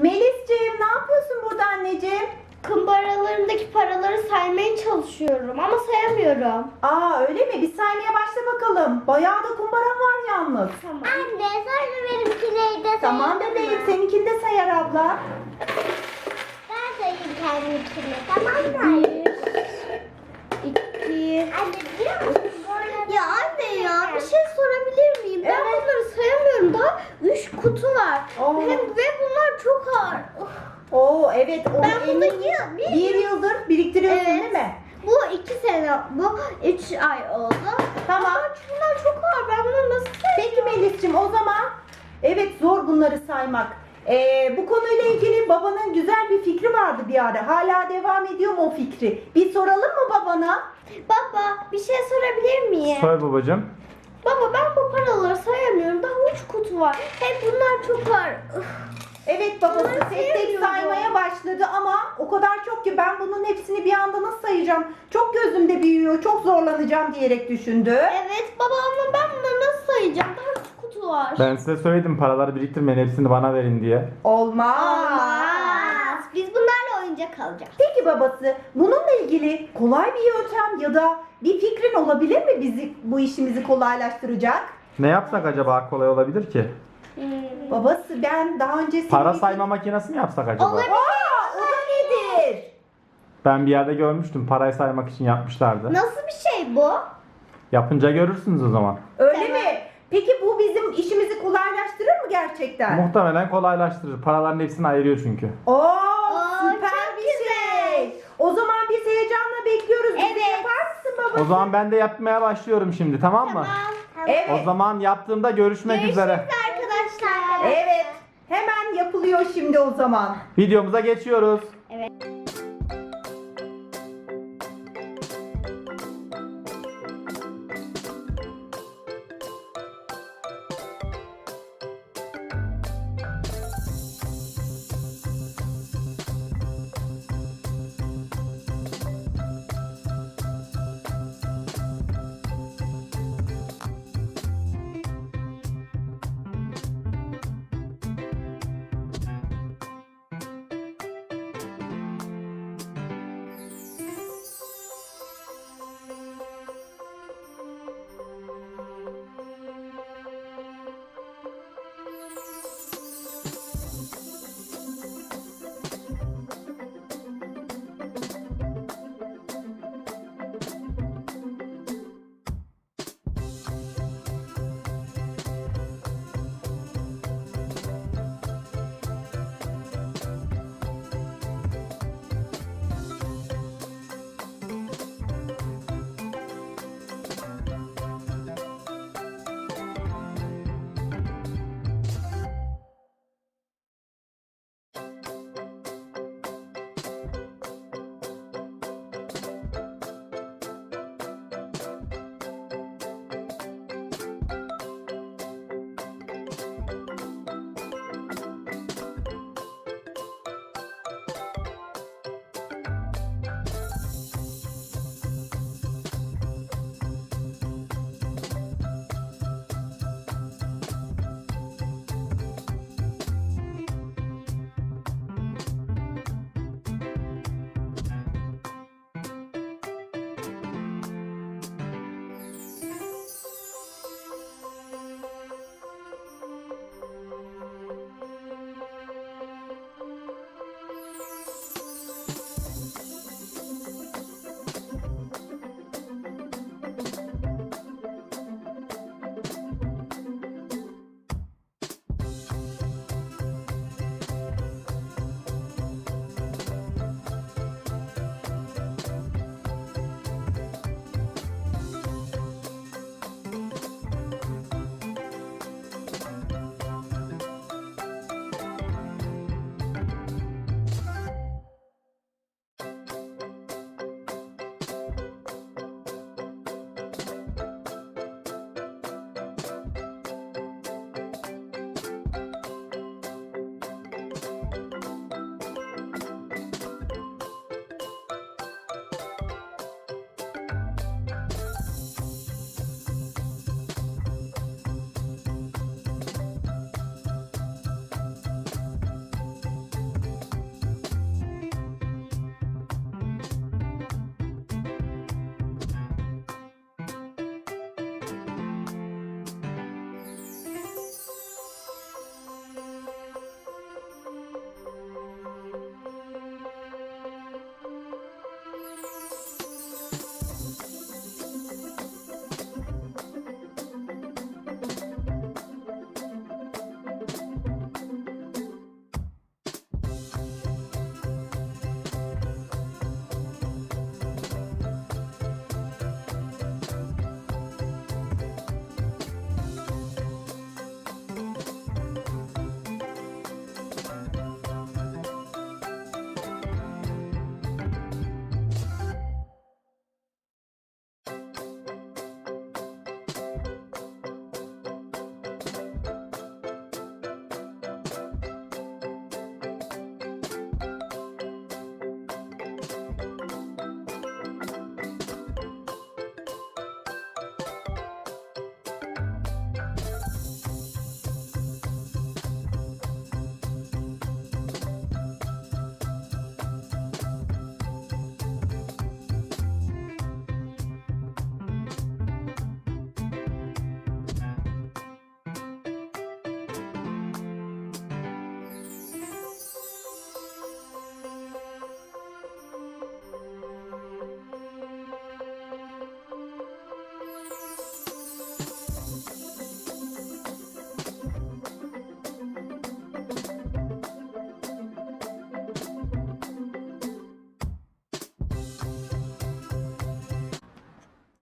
Melisciğim ne yapıyorsun burada anneciğim? Kumbaralarımdaki paraları saymaya çalışıyorum ama sayamıyorum. Aa öyle mi? Bir saymaya başla bakalım. Bayağı da kumbaran var yalnız. Tamam. Anne sonra benimkileri de Tamam bebeğim seninkini de sayar abla. Ben sayayım kendimkini. Tamam mı? İki. Anne biliyor musun? Ya anne ya bir şey sorabilir miyim? Ben bunları sayamıyorum. Daha üç kutu var. Oo. Hem, ve bunlar çok ağır. Of. Oo evet onu Ben bunu emin- yıl- bir- bir yıldır biriktiriyorsun Evet. değil mi? Bu iki sene, bu üç ay oldu. Tamam. Ama bunlar çok ağır. Ben bunları nasıl sayacağım? Peki Melis'ciğim o zaman evet zor bunları saymak. Ee, bu konuyla ilgili babanın güzel bir fikri vardı bir ara. Hala devam ediyor mu o fikri? Bir soralım mı babana? Baba bir şey sorabilir miyim? Söyle babacığım. Baba ben bu paraları sayamıyorum. Daha üç kutu var. Hem bunlar çok ağır. Üf. Evet babası Bunları tek tek saymaya başladı ama o kadar çok ki ben bunun hepsini bir anda nasıl sayacağım? Çok gözümde büyüyor, çok zorlanacağım diyerek düşündü. Evet baba ama ben bunları nasıl sayacağım? Daha üç kutu var. Ben size söyledim paraları biriktirmeyin hepsini bana verin diye. Olmaz. Olmaz. Biz bunlarla oyuncak alacağız. Peki babası bununla ilgili kolay bir yöntem ya da bir fikrin olabilir mi bizi bu işimizi kolaylaştıracak? Ne yapsak acaba kolay olabilir ki? Hmm. Babası ben daha önce Para sayma makinesi mi yapsak acaba? Olabilir. Aa, o da nedir? Ben bir yerde görmüştüm parayı saymak için yapmışlardı. Nasıl bir şey bu? Yapınca görürsünüz o zaman. Öyle Tamam. mi? Peki bu bizim işimizi kolaylaştırır mı gerçekten? Muhtemelen kolaylaştırır. Paraların hepsini ayırıyor çünkü. Oo, süper çok bir şey. O zaman biz heyecanla bekliyoruz. Evet. yapar mısın babası? O zaman ben de yapmaya başlıyorum şimdi tamam mı? Tamam. Evet. O zaman yaptığımda görüşmek üzere. Evet. Hemen yapılıyor şimdi o zaman. Videomuza geçiyoruz.